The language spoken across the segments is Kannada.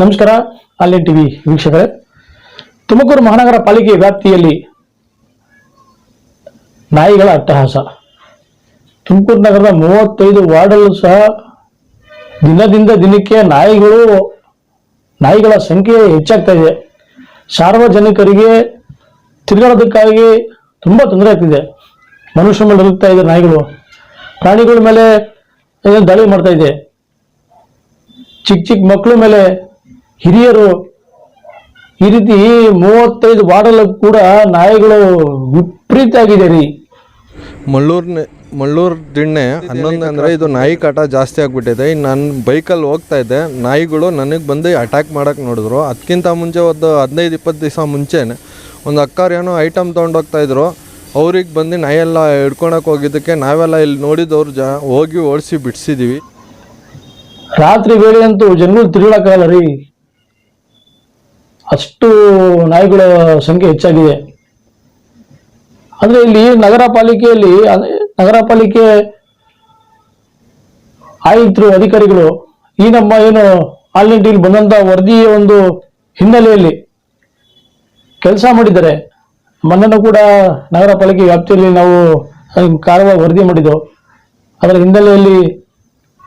ನಮಸ್ಕಾರ ಆನ್ಲೈನ್ ಟಿವಿ ವೀಕ್ಷಕರೇ. ತುಮಕೂರು ಮಹಾನಗರ ಪಾಲಿಕೆ ವ್ಯಾಪ್ತಿಯಲ್ಲಿ ನಾಯಿಗಳ ಅಟ್ಟಹಾಸ. ತುಮಕೂರು ನಗರದ ಮೂವತ್ತೈದು ವಾರ್ಡಲ್ಲೂ ಸಹ ದಿನದಿಂದ ದಿನಕ್ಕೆ ನಾಯಿಗಳು, ನಾಯಿಗಳ ಸಂಖ್ಯೆ ಹೆಚ್ಚಾಗ್ತಾ ಇದೆ. ಸಾರ್ವಜನಿಕರಿಗೆ ತಿರುಗಾಡೋದಕ್ಕಾಗಿ ತುಂಬ ತೊಂದರೆ ಆಗ್ತಿದೆ. ಮನುಷ್ಯ ಮೇಲೆ ಹೋಗ್ತಾ ಇದೆ ನಾಯಿಗಳು. ಪ್ರಾಣಿಗಳ ಮೇಲೆ ದಾಳಿ ಮಾಡ್ತಾ ಇದೆ. ಚಿಕ್ಕ ಚಿಕ್ಕ ಮಕ್ಕಳ ಮೇಲೆ ಹಿರಿಯರು ಈ ರೀತಿ ಮೂವತ್ತೈದು ಬಾಡಲ್ ಕೂಡ ನಾಯಿಗಳು ವಿಪರೀತ ಆಗಿದೆ ರೀ ಮಳ್ಳೂರ್ನ ಮಳ್ಳೂರು ದಿಣ್ಣೆ ಹನ್ನೊಂದು ಅಂದರೆ ಇದು ನಾಯಿ ಕಾಟ ಜಾಸ್ತಿ ಆಗಿಬಿಟ್ಟಿದೆ. ಇನ್ನು ನಾನು ಬೈಕಲ್ಲಿ ಹೋಗ್ತಾ ಇದ್ದೆ ನಾಯಿಗಳು ನನಗೆ ಬಂದು ಅಟ್ಯಾಕ್ ಮಾಡೋಕ್ಕೆ ನೋಡಿದ್ರು. ಅದಕ್ಕಿಂತ ಮುಂಚೆ ಒಂದು ಹದಿನೈದು ಇಪ್ಪತ್ತು ದಿವಸ ಮುಂಚೆನೆ ಒಂದು ಅಕ್ಕಾರ ಏನೋ ಐಟಮ್ ತೊಗೊಂಡೋಗ್ತಾಯಿದ್ರು ಅವ್ರಿಗೆ ಬಂದು ನಾಯೆಲ್ಲ ಹಿಡ್ಕೊಳಕ್ಕೆ ಹೋಗಿದ್ದಕ್ಕೆ ನಾವೆಲ್ಲ ಇಲ್ಲಿ ನೋಡಿದವ್ರು ಜ ಹೋಗಿ ಓಡಿಸಿ ಬಿಡಿಸಿದ್ದೀವಿ ರಾತ್ರಿ ವೇಳೆ ಅಂತೂ ಜನಗಳು ತಿರುಗಾಕಲ್ಲ ರೀ. ಅಷ್ಟು ನಾಯಿಗಳ ಸಂಖ್ಯೆ ಹೆಚ್ಚಾಗಿದೆ. ಆದರೆ ಇಲ್ಲಿ ನಗರ ಪಾಲಿಕೆಯಲ್ಲಿ ನಗರ ಪಾಲಿಕೆ ಆಯುಕ್ತರು, ಅಧಿಕಾರಿಗಳು ಈ ನಮ್ಮ ಏನು ಆನ್ಲೈನ್ ಇಂಡಿಯಲ್ಲಿ ಬಂದಂತ ವರದಿಯ ಒಂದು ಹಿನ್ನೆಲೆಯಲ್ಲಿ ಕೆಲಸ ಮಾಡಿದ್ದಾರೆ. ಮನ್ನನ್ನು ಕೂಡ ನಗರ ಪಾಲಿಕೆ ವ್ಯಾಪ್ತಿಯಲ್ಲಿ ನಾವು ಕಾರವಾರ ವರದಿ ಮಾಡಿದ್ದೆವು. ಅದರ ಹಿನ್ನೆಲೆಯಲ್ಲಿ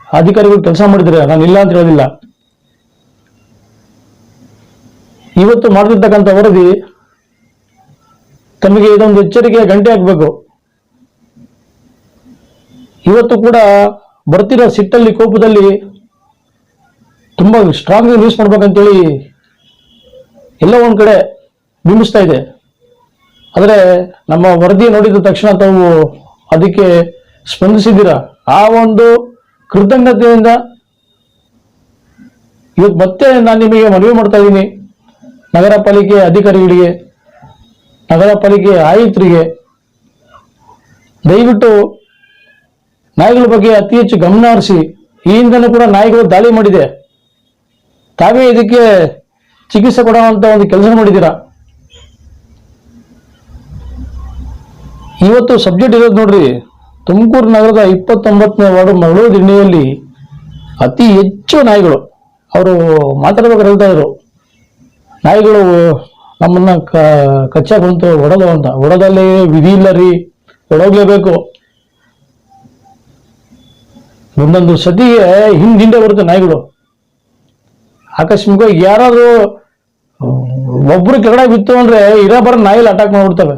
ಅಧಿಕಾರಿಗಳು ಕೆಲಸ ಮಾಡಿದ್ದಾರೆ. ನಾನು ಇಲ್ಲ ಅಂತ ಹೇಳೋದಿಲ್ಲ ಇವತ್ತು ಮಾಡ್ತಿರ್ತಕ್ಕಂಥ ವರದಿ ತಮಗೆ ಇದೊಂದು ಎಚ್ಚರಿಕೆಯ ಗಂಟೆ ಹಾಕಬೇಕು ಇವತ್ತು ಕೂಡ ಬರ್ತಿರೋ ಸಿಟ್ಟಲ್ಲಿ, ಕೋಪದಲ್ಲಿ ತುಂಬಾ ಸ್ಟ್ರಾಂಗ್ ಯೂಸ್ ಮಾಡ್ಬೇಕಂತೇಳಿ ಎಲ್ಲ ಒಂದ್ ಕಡೆ ಬಿಂಬಿಸ್ತಾ ಇದೆ. ಆದರೆ ನಮ್ಮ ವರದಿ ನೋಡಿದ ತಕ್ಷಣ ತಾವು ಅದಕ್ಕೆ ಸ್ಪಂದಿಸಿದ್ದೀರಾ? ಆ ಒಂದು ಕೃತಜ್ಞತೆಯಿಂದ ಇವತ್ತು ಮತ್ತೆ ನಾನು ನಿಮಗೆ ಮನವಿ ಮಾಡ್ತಾ ಇದ್ದೀನಿ. ನಗರ ಪಾಲಿಕೆ ಅಧಿಕಾರಿಗಳಿಗೆ ನಗರ ಪಾಲಿಕೆ ಆಯುಕ್ತರಿಗೆ ದಯವಿಟ್ಟು ನಾಯಿಗಳ ಬಗ್ಗೆ ಅತಿ ಹೆಚ್ಚು ಗಮನ ಹರಿಸಿ. ಈ ಹಿಂದೆನೂ ಕೂಡ ನಾಯಿಗಳು ದಾಳಿ ಮಾಡಿದೆ. ತಾವೇ ಇದಕ್ಕೆ ಚಿಕಿತ್ಸೆ ಕೊಡುವಂತ ಒಂದು ಕೆಲಸ ಮಾಡಿದ್ದೀರಾ? ಇವತ್ತು ಸಬ್ಜೆಕ್ಟ್ ಇರೋದು ನೋಡ್ರಿ, ತುಮಕೂರು ನಗರದ ಇಪ್ಪತ್ತೊಂಬತ್ತನೇ ವಾರ್ಡ್ ಮಗಳೂರು ದಿಣ್ಣೆಯಲ್ಲಿ ಅತಿ ಹೆಚ್ಚು ನಾಯಿಗಳು. ಅವರು ಮಾತಾಡಬೇಕು ಹೇಳ್ತಾ ಇದ್ರು. ನಾಯಿಗಳು ನಮ್ಮನ್ನ ಕಚ್ಚಾ ಬಂತು ಹೊಡೆದು ಅಂತ ಹೊಡೆದಲ್ಲಿ ವಿಧಿ ಇಲ್ಲ ರೀ ಹೊಡೋಗ್ಲೇಬೇಕು ಒಂದೊಂದು ಸತಿಗೆ ಹಿಂದ್ ಬರುತ್ತೆ ನಾಯಿಗಳು. ಆಕಸ್ಮಿಕವಾಗಿ ಯಾರಾದರೂ, ಒಬ್ರು ಕೆಳಗಡೆ ಬಿತ್ತು ಅಂದ್ರೆ ಇರೋ ಬರೋ ನಾಯಿಲಿ ಅಟ್ಯಾಕ್ ಮಾಡ್ಬಿಡ್ತವೆ.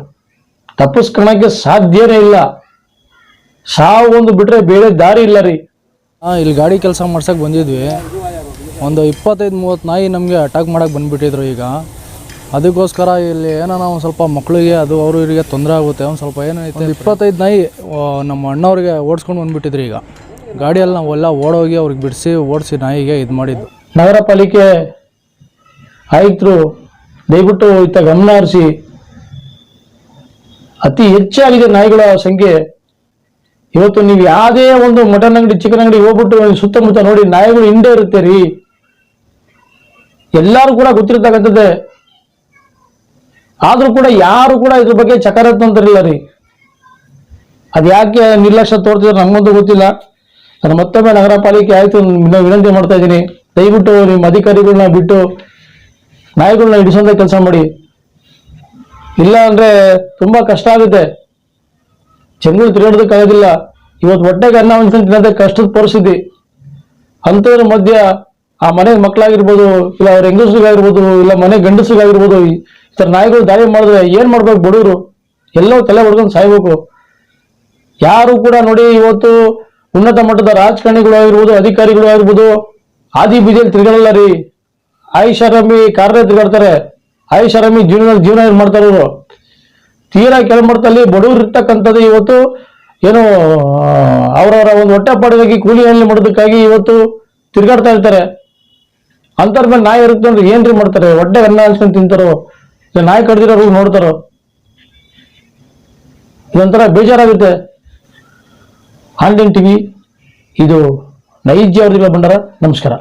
ತಪ್ಪಿಸ್ಕೊಳಕ್ಕೆ ಸಾಧ್ಯನೇ ಇಲ್ಲ. ಸಾವು ಒಂದು ಬಿಟ್ರೆ ಬೇರೆ ದಾರಿ ಇಲ್ಲ ರೀ. ಇಲ್ಲಿ ಗಾಡಿ ಕೆಲಸ ಮಾಡ್ಸಕ್ ಬಂದಿದ್ವಿ. ಒಂದು ಇಪ್ಪತ್ತೈದು ಮೂವತ್ತು ನಾಯಿ ನಮಗೆ ಅಟ್ಯಾಕ್ ಮಾಡೋಕ್ಕೆ ಬಂದುಬಿಟ್ಟಿದ್ರು ಈಗ. ಅದಕ್ಕೋಸ್ಕರ ಇಲ್ಲಿ ಏನೋ ನಾವು ಸ್ವಲ್ಪ ಮಕ್ಕಳಿಗೆ ಅದು ಅವರು ಇವರಿಗೆ ತೊಂದರೆ ಆಗುತ್ತೆ ಒಂದು ಸ್ವಲ್ಪ ಏನೈತೆ ಒಂದು ಇಪ್ಪತ್ತೈದು ನಾಯಿ ನಮ್ಮ ಅಣ್ಣವ್ರಿಗೆ ಓಡಿಸ್ಕೊಂಡು ಬಂದುಬಿಟ್ಟಿದ್ರು ಈಗ. ಗಾಡಿಯಲ್ಲಿ ನಾವೆಲ್ಲ ಓಡೋಗಿ ಅವ್ರಿಗೆ ಬಿಡಿಸಿ ಓಡಿಸಿ ನಾಯಿಗೆ ಇದು ಮಾಡಿದ್ದು. ನಗರ ಪಾಲಿಕೆ ಆಯುಕ್ತರು ದಯವಿಟ್ಟು ಇತ್ತ ಗಮನ ಹರಿಸಿ ಅತಿ ಹೆಚ್ಚಾಗಿದೆ ನಾಯಿಗಳ ಸಂಖ್ಯೆ ಇವತ್ತು ನೀವು ಯಾವುದೇ ಒಂದು ಮಟನ್ ಅಂಗಡಿ ಚಿಕನ್ ಅಂಗಡಿ ಹೋಗ್ಬಿಟ್ಟು ಸುತ್ತಮುತ್ತ ನೋಡಿ ನಾಯಿಗಳು ಹಿಂದೆ ಇರುತ್ತೆ ರೀ. ಎಲ್ಲರೂ ಕೂಡ ಗೊತ್ತಿರ್ತಕ್ಕಂಥದ್ದೇ. ಆದ್ರೂ ಕೂಡ ಯಾರು ಕೂಡ ಇದ್ರ ಬಗ್ಗೆ ಚಕಾರತ್ನ ಅಂತಾರಿಲ್ಲ ರೀ. ಅದ್ ಯಾಕೆ ನಿರ್ಲಕ್ಷ್ಯ ತೋರ್ತಿದ್ರೆ ನಮಗಂತೂ ಗೊತ್ತಿಲ್ಲ. ನಾನು ಮತ್ತೊಮ್ಮೆ ನಗರ ಪಾಲಿಕೆ ಆಯ್ತು ವಿನಂತಿ ಮಾಡ್ತಾ ಇದ್ದೀನಿ. ದಯವಿಟ್ಟು ನಿಮ್ಮ ಅಧಿಕಾರಿಗಳನ್ನ ಬಿಟ್ಟು ನಾಯಿಗಳನ್ನ ಹಿಡಿಸೋಂಥ ಕೆಲಸ ಮಾಡಿ. ಇಲ್ಲ ಅಂದ್ರೆ ತುಂಬಾ ಕಷ್ಟ ಆಗುತ್ತೆ. ಜನಗಳು ತಿರುಗಾಡೋದಕ್ಕಾಗೋದಿಲ್ಲ ಇವತ್ತು ಹೊಟ್ಟೆಗೆ ಅನ್ನ ಉಣ್ಸ್ಕೊಂಡು ತಿನ್ನೋದೇ ಕಷ್ಟದ ಪರಿಸ್ಥಿತಿ. ಅಂಥವ್ರ ಮಧ್ಯ ಆ ಮನೆ ಮಕ್ಕಳಾಗಿರ್ಬೋದು, ಇಲ್ಲ ಅವ್ರ ಹೆಂಗಸ್ರಿಗಾಗಿರ್ಬೋದು, ಇಲ್ಲ ಮನೆ ಗಂಡಸ್ರಿಗಾಗಿರ್ಬೋದು, ಈ ತರ ನಾಯಿಗಳು ದಾಳಿ ಮಾಡಿದ್ರೆ ಏನ್ ಮಾಡ್ಬೇಕು ಬಡವರು? ಎಲ್ಲವೂ ತಲೆ ಹೊಡ್ಕೊಂಡು ಸಾಯ್ಬೇಕು. ಯಾರು ಕೂಡ ನೋಡಿ ಇವತ್ತು ಉನ್ನತ ಮಟ್ಟದ ರಾಜಕಾರಣಿಗಳು ಆಗಿರ್ಬೋದು, ಅಧಿಕಾರಿಗಳು ಆಗಿರ್ಬೋದು, ಆದಿ ಬೀದಿಯಲ್ಲಿ ತಿರುಗಾಡಲ್ಲ ರೀ. ಆಯುಷಾರಾಮಿ ಕಾರ್ಯ ತಿರುಗಾಡ್ತಾರೆ. ಆಯುಷಾರಾಮಿ ಜೀವನ ಜೀವನ ಏನ್ ಮಾಡ್ತಾರೆ ಇವರು? ತೀರಾ ಕೆಳಮಟ್ಟದಲ್ಲಿ ಬಡವರು ಇರ್ತಕ್ಕಂಥದ್ದು ಇವತ್ತು ಏನು ಅವರವರ ಒಂದು ಹೊಟ್ಟೆ ಕೂಲಿ ಹಣ್ಣು ಮಾಡೋದಕ್ಕಾಗಿ ಇವತ್ತು ತಿರುಗಾಡ್ತಾ ಇರ್ತಾರೆ. ಅಂತರ ಮೇಲೆ ನಾಯಿ ಇರುತ್ತೆ ಅಂದ್ರೆ ಏನ್ರಿ ಮಾಡ್ತಾರೆ? ಹೊಟ್ಟೆ ಅನ್ನ ಹಂಚ್ಕೊಂಡು ತಿಂತಾರೋ? ನಾಯಿ ಕಡ್ದಿರೋ ನೋಡ್ತಾರೋ? ಇದೊಂಥರ ಬೇಜಾರಾಗುತ್ತೆ ಆನ್ಲೈನ್ ಟಿವಿ, ಇದು ನೈಜ ಅವ್ರದಿಲ್ಲ ಬಂಡಾರ ನಮಸ್ಕಾರ.